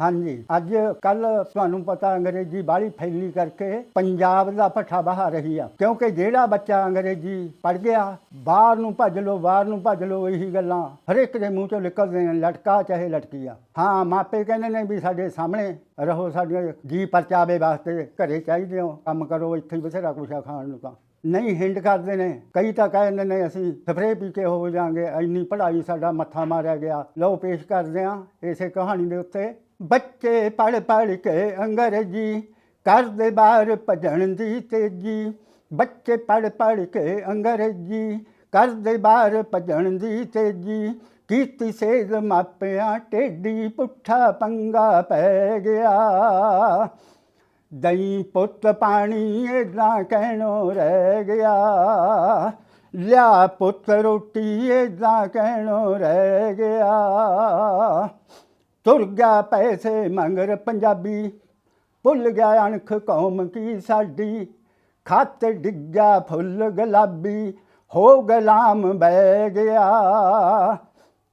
ਹਾਂਜੀ। ਅੱਜ ਕੱਲ ਤੁਹਾਨੂੰ ਪਤਾ ਅੰਗਰੇਜ਼ੀ ਬਾਹਲੀ ਫੈਲੀ ਕਰਕੇ ਪੰਜਾਬ ਦਾ ਪੱਠਾ ਬਹਾ ਰਹੀ ਆ। ਕਿਉਂਕਿ ਜਿਹੜਾ ਬੱਚਾ ਅੰਗਰੇਜ਼ੀ ਪੜ ਗਿਆ, ਬਾਹਰ ਨੂੰ ਭੱਜ ਲੋ ਬਾਹਰ ਨੂੰ ਭੱਜ ਲੋ ਇਹੀ ਗੱਲਾਂ ਹਰੇਕ ਦੇ ਮੂੰਹ ਚੋਂ ਨਿਕਲਦੇ ਨੇ, ਲਟਕਾ ਚਾਹੇ ਲਟਕੀ ਆ। ਹਾਂ, ਮਾਪੇ ਕਹਿੰਦੇ ਨੇ ਵੀ ਸਾਡੇ ਸਾਹਮਣੇ ਰਹੋ, ਸਾਡੇ ਜੀ ਪਰਚਾਵੇ ਵਾਸਤੇ ਘਰੇ ਚਾਹੀਦੇ ਹੋ, ਕੰਮ ਕਰੋ, ਇੱਥੇ ਬਥੇਰਾ ਕੁਛ ਆ ਖਾਣ ਨੂੰ ਤਾਂ। ਨਹੀਂ, ਹਿੰਡ ਕਰਦੇ ਨੇ। ਕਈ ਤਾਂ ਕਹਿੰਦੇ ਨੇ, ਅਸੀਂ ਸਪਰੇ ਪੀ ਕੇ ਹੋ ਜਾਾਂਗੇ, ਇੰਨੀ ਪੜ੍ਹਾਈ ਸਾਡਾ ਮੱਥਾ ਮਾਰਿਆ ਗਿਆ। ਲਓ, ਪੇਸ਼ ਕਰਦੇ ਹਾਂ ਇਸੇ ਕਹਾਣੀ ਦੇ ਉੱਤੇ। ਬੱਚੇ ਪੜ ਪੜ ਕੇ ਅੰਗਰੇਜ਼ੀ ਕਰਦੇ ਬਾਹਰ ਭਜਣ ਦੀ ਤੇਜੀ। ਬੱਚੇ ਪੜ ਪੜ ਕੇ ਅੰਗਰੇਜ਼ੀ ਕਰਦੇ ਬਾਹਰ ਭਜਣ ਦੀ ਤੇਜੀ। ਕੀਤੀ ਸੇਧ ਮਾਪਿਆਂ ਟੇਡੀ ਪੁੱਠਾ ਪੰਗਾ ਪੈ ਗਿਆ। ਦਹੀਂ ਪੁੱਤ ਪਾਣੀ ਏਦਾਂ ਕਹਿਣੋ ਰਹਿ ਗਿਆ। ਲਿਆ ਪੁੱਤ ਰੋਟੀ ਏਦਾਂ ਕਹਿਣੋ ਰਹਿ ਗਿਆ। ਤੁਰ ਗਿਆ ਪੈਸੇ ਮੰਗਰ ਪੰਜਾਬੀ। ਭੁੱਲ ਗਿਆ ਅਣਖ ਕੌਮ ਕੀ ਸਾਡੀ। ਖੱਤ ਡਿੱਗਾ ਫੁੱਲ ਗੁਲਾਬੀ। ਹੋ ਗੁਲਾਮ ਬਹਿ ਗਿਆ।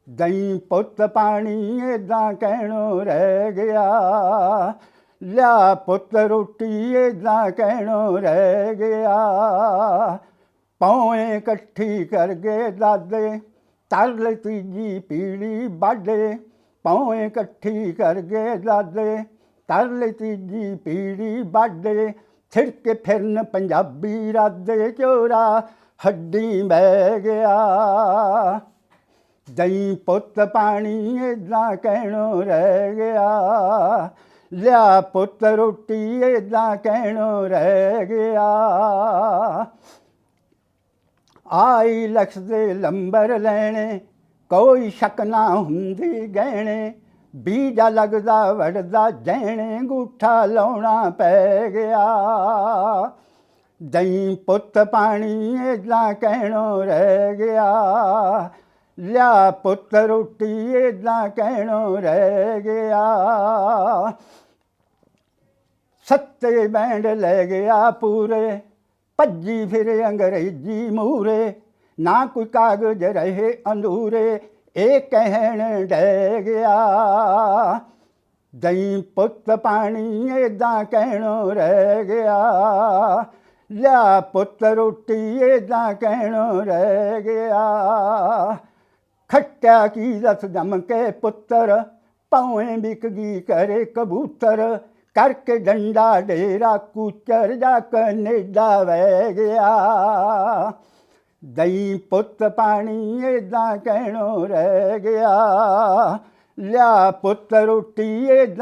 ਦਹੀਂ ਪੁੱਤ ਪਾਣੀ ਏਦਾਂ ਕਹਿਣੋ ਰਹਿ ਗਿਆ। ਲਿਆ ਪੁੱਤ ਰੋਟੀ ਏਦਾਂ ਕਹਿਣੋ ਰਹਿ ਗਿਆ। ਪੌਏ ਇਕੱਠੀ ਕਰ ਗਏ ਦਾਦੇ। ਤਰਲ ਤੀਜੀ ਪੀੜੀ ਬਾਡੇ। ਪੌਏ ਇਕੱਠੀ ਕਰ ਗਏ ਦਾਦੇ ਤਰਲ ਤੀਜੀ ਪੀੜੀ ਬਾਡੇ ਛਿੜਕੇ ਫਿਰਨ ਪੰਜਾਬੀ ਰਾਦੇ ਚੋਰਾ, ਹੱਡੀ ਬਹਿ ਗਿਆ। ਦਹੀਂ ਪੁੱਤ ਪਾਣੀ ਏਦਾਂ ਕਹਿਣੋ ਰਹਿ ਗਿਆ, ਲਿਆ ਪੁੱਤ ਰੋਟੀ ਏਦਾਂ ਕਹਿਣੋ ਰਹਿ ਗਿਆ। ਆਈ ਲਖਸ ਦੇ ਲੰਬਰ ਲੈਣੇ ਕੋਈ ਸ਼ੱਕ ਨਾ ਹੁੰਦੀ ਗਹਿਣੇ, ਬੀਜਾ ਲੱਗਦਾ, ਵੜਦਾ ਜੈਣੇ ਗੂਠਾ ਲਾਉਣਾ ਪੈ ਗਿਆ। ਦਹੀਂ ਪੁੱਤ ਪਾਣੀ ਏਦਾਂ ਕਹਿਣੋ ਰਹਿ ਗਿਆ। ਲਿਆ ਪੁੱਤ ਰੋਟੀ ਏਦਾਂ ਕਹਿਣੋ ਰਹਿ ਗਿਆ। ਸੱਤੇ ਬੈਂਡ ਲੈ ਗਿਆ ਪੂਰੇ, ਭੱਜੀ ਫਿਰ ਅੰਗਰੇਜ਼ੀ ਮੂਰੇ ਨਾ ਕੋਈ ਕਾਗਜ਼ ਰਹੇ ਅੰਧੂਰੇ ਇਹ ਕਹਿਣ ਡੈ ਗਿਆ। ਦਹੀਂ ਪੁੱਤ ਪਾਣੀ ਏਦਾਂ ਕਹਿਣੋ ਰਹਿ ਗਿਆ। ਲਿਆ ਪੁੱਤ ਰੋਟੀ ਏਦਾਂ ਕਹਿਣੋ ਰਹਿ ਗਿਆ। ਖੱਟਿਆ ਕੀ ਰਸ ਜਮ ਕੇ ਪੁੱਤਰ ਪੌਵੇਂ ਵਿਕ ਗਈ ਕਰੇ ਕਬੂਤਰ। ਕਰਕੇ ਡੰਡਾ ਡੇਰਾ ਕੂਚਰ ਜਾ ਕਨੇਡਾ ਵਹਿ ਗਿਆ। ਦਈ ਪੁੱਤ ਪਾਣੀ ਏਦਾਂ ਕਹਿਣੋ ਰਹਿ ਗਿਆ ਲਿਆ ਪੁੱਤ ਰੋਟੀ ਏਦਾਂ